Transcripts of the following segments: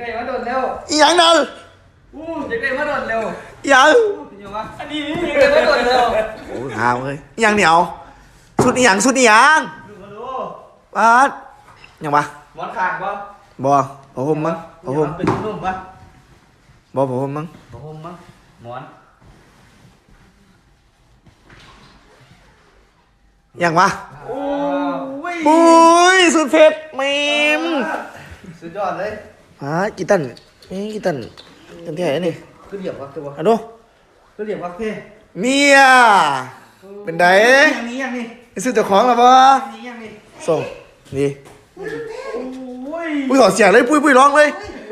ได้มาโดนเร็วอีหยังนั่นอู้อยากได้มาโดนเร็วอีหยังเป็นยังวะอันนี้อยากได้มาโดนเร็วโอ้ยหาวเลยอีหยังเหนียวสุดอีหยังสุดอีหยังดูมาดูปาดหยังวะหมอนขางปะบ่พอห่มมั้งพอห่มเป็นนุ่มปะบ่พอห่มมั้งผ้าห่มมั้งหมอนหยังวะโอ้ยปุ้ยสุดเผ็ดเมมสุดยอดเลย ฮะกี่ตันเอ้ยกี่ตันกันแท้นี่คือเหลี่ยมวักตัวอะดูคือเหลี่ยมวักเท่เมียเป็นไดอย่างนี้อย่างนี้ซื้อเจ้าของแล้วบ่อย่างนี้อย่างนี้ส่งนี่โอ้ยปุ้ยขอเสียงเลยปุ้ยปุ้ยร้องเลย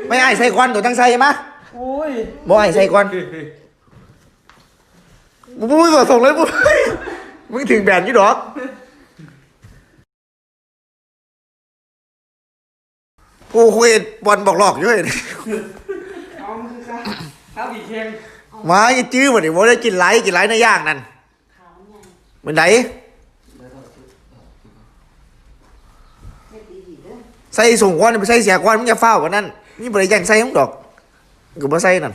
ไม่ไอ้ใส่ควันตัวตั้งใส่มาโอ้ยบ่ไอ้ใส่ควันปุ้ยขอส่งเลยปุ้ยมึงถึงแบนยี่ดอก กูคุยบอลบอกหลอกอยู่เว้ยเอามือครับข้าวผีเค็งมาอย่าจื้อบ่ดิบ่ได้กินไรกินไรในย่างนั่นเป็นไดใส่ส่งควันไปใส่เสียควันมึงอย่าเฝ้ากันนั่นนี่บ่ได้ยังใส่ของดอกกูบ่ใส่นั่น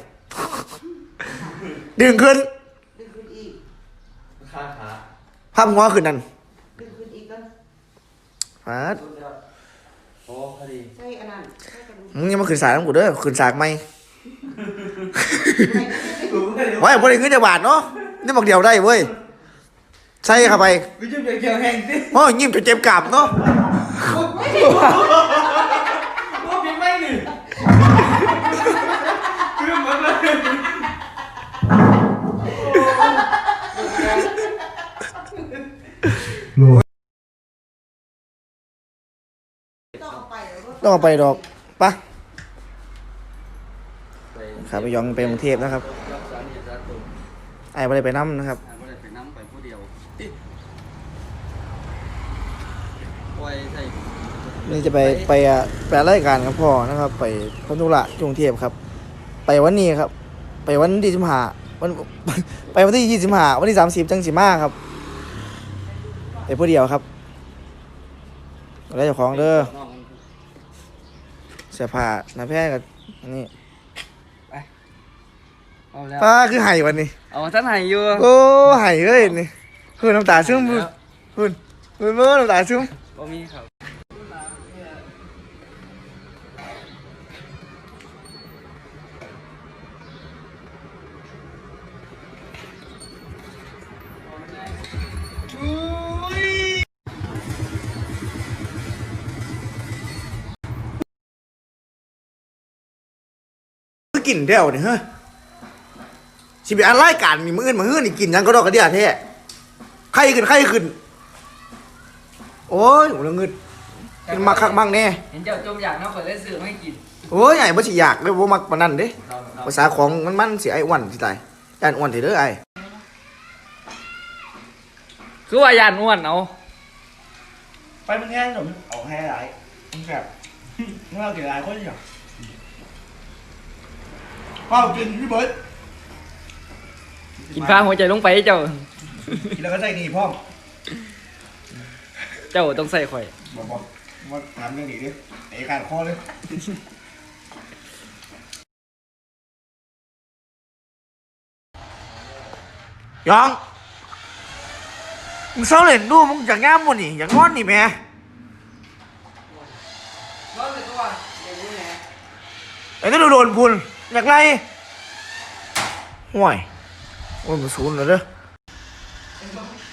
ดึงขึ้นดึงขึ้นอีกข้างขาภาพหัวขึ้นนั่นดึงขึ้นอีกก็ฟาด สุดยอด โอ้พอดีใช่อันนั้นใช่กระดูกมึงยังมาขึ้นสากน้ำกูเด้อขึ้นสากไหมถูกเลยไว้บ่ได้ขึ้นจะบาทเนาะนี่บอกเดียวได้เว้ยใส่เข้าไปกูจะเป็นเกี่ยวแห้งสิโอ้ยยิ้มจนเจ็บกลับเนาะว่า ต้องเอาไปแล้วก็ต้องเอาไปดอกปะครับไปยองไปกรุงเทพนะครับรักษาเหตุการณ์ตัวไอ้บ่ได้ไปน้ำนะครับไม่ได้ไปน้ำไปผู้เดียวติไว้ใส่นี่จะไปไปอะไปรายการกับพ่อนะครับ ไปพันธุระกรุงเทพครับ ไปวันนี้ครับ ไปวันที่สิบห้าวันไปวันที่ยี่สิบห้าวันที่สามสิบจังสิมาครับไปผู้เดียวครับ แล้วเจ้าของเด้อเสื้อผ้าหน้าแพร่กับอันนี่เอาแล้วป้าคือไห้วันนี้ เอาท่านไหนอยู่โอ้ไห้เอ้ยนี่คือน้ำตาซึมพุ่นพุ่นพุ่นเมื่อน้ำตาซึม บ่มีครับ กินเดียวนี่เฮ้ยสิบอันรายการมีมืออื่นมาฮื้อนี่กินหยังก็ดอกกระเดียแท้ไข้ขึ้นไข้ขึ้น โอ้ยหัวเงึดกินมาคักมั่งแน่เห็นเจ้าจมอยากน้องก็เลยซื้อมาให้กินโอ้ยไอ้บ่สิอยากเลยบ่มักปานนั้นเด้ภาษาของมันมันสิไอ้อ้วนสิตายย่านอ้วนสิเด้อไอ้คือว่ายานอ้วนเอาไปมันแห้งหนมเอาแห้หลายมันแซ่บมันเอากี่หลายคนอย่างข้าวกินพี่เบิร์ดกินฟ้าหัวใจลงไปเจ้า กินแล้วก็ใส่นี่พร้อมเจ้าต้องใส่ข่อยบอกบอกว่าถามเรื่องนี้ดิไอ้การคอเลยยองมึงเศร้าเล่นดูมึงอยากง่ามมันนี่อยากงอนนี่แม่ร้อนเลยตัวเดี๋ยวนี้แหละไอ้นั่นโดนพุน อยากไรห่วยโอ้ยมันสูนเลยเด้อ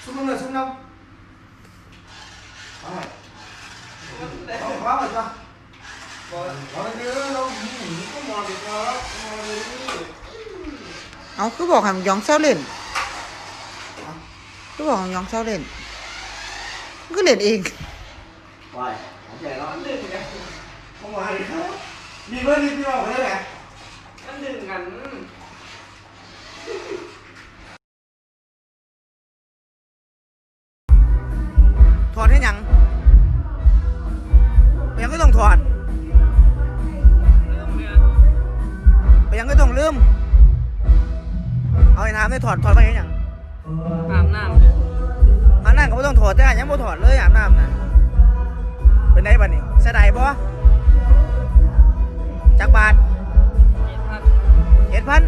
ซุ่มน้ำเลยซุ่มน้ำเอาหน่อยเอาเอา มองดีครับมองดีเอาคือบอกให้มันยองเศร้าเล่นคือบอกให้มันยองเศร้าเล่นมันก็เล่นเองวายของใหญ่แล้วอันหนึ่งไงเข้ามาดิครับมีเพื่อนมีพี่น้องกันด้วยไงมันดึงกันถอดให้ยังไปยังก็ต้องถอดไปยังก็ต้องลืม เอาไอ้น้ำได้ถอดถอดไปให้ยังอาบน้อาบน้ำก็ไม่ต้องถอดแต่ยังไม่ถอดเลยอาบน้ำนะเป็นไงบ้านี่เสียดายปะจักบาท เห็ดพัน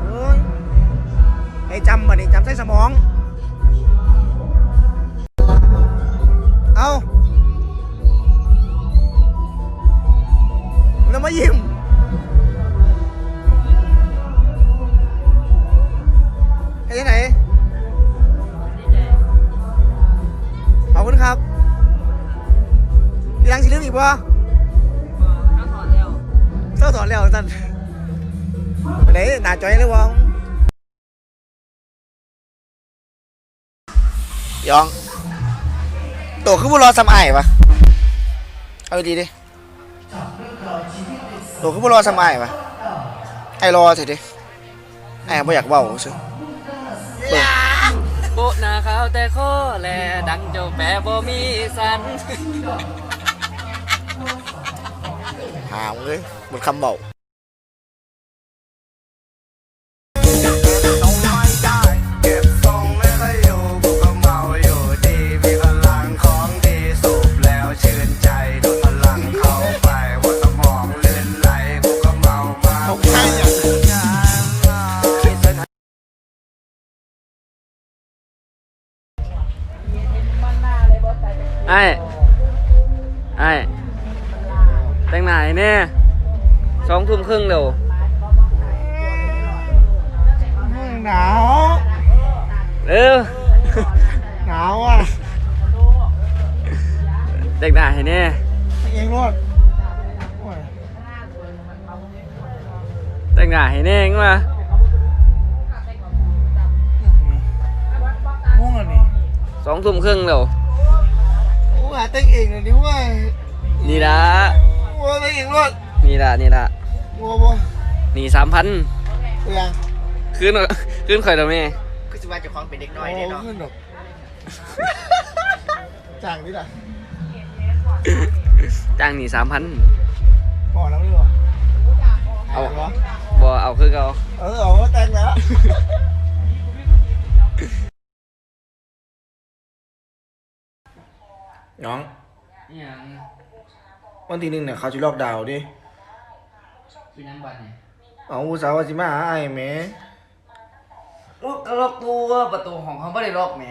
โอ้ยให้จำมาดิจำใส่สมอง เอาแล้วมายิ้มไปที่ไหนขอบคุณครับพี่ยังสิลืมอีกปะ อนแล้วท่านไปไหนหนาจอยเลยวะยองโตขึ้นบุรอสมัยปะเอาดีดิโตขึ้นบุรอสมัยปะไอ้รอเถอะดิไอ้ไม่อยากเบ้าซื้อเบิ่งโบนาขาวแต่ข้อแลดังเจ้าแปรบ่มีสันหามเลย เบาเก็บทรงไม่ค่อยอยู่กูก็เมาอยู่ดีมีพลังของดีสูบแล้วชื่นใจดูดพลังเข้าไปหัวสมอนไหลกูก็เมาเขาใช่เนี่ย ครึ่งเร็วหนาวเออหนาวอะแต่งหน้าให้แน่เองรอดโอ้ยแต่งหน้าให้แน่งว่าง่วงอะนี่สองทุ่มครึ่งเร็วโอ้ยเต้นเองเลยดิเว้ยนี่ละโอ้ยเต้นเองรอดนี่ละนี่ละ โอ้บ่นี่สามพันเตียงขึ้นขึ้นข่อยตัวแม่คือสิว่าเจะคล้าของเป็นเด็กน้อยเนาะขึ้นดอกจ้างดิล่ะจ้างนี่สามพันพอแล้วไม่หรอเอาเหรอบ่เอาคือเขา เออเอาแต่งแล้วน้องอย่างวันที่หนึ่งเนี่ยเขาจะล็อกดาวน์ดิ เป็นยังบันเนี่ยเอาอุตสาห์ว่าสิมาหาไอ้แหม่ล็อกก็ล็อกตัวประตูของเขาไม่ได้ล็อกแหม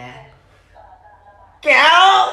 แก้ว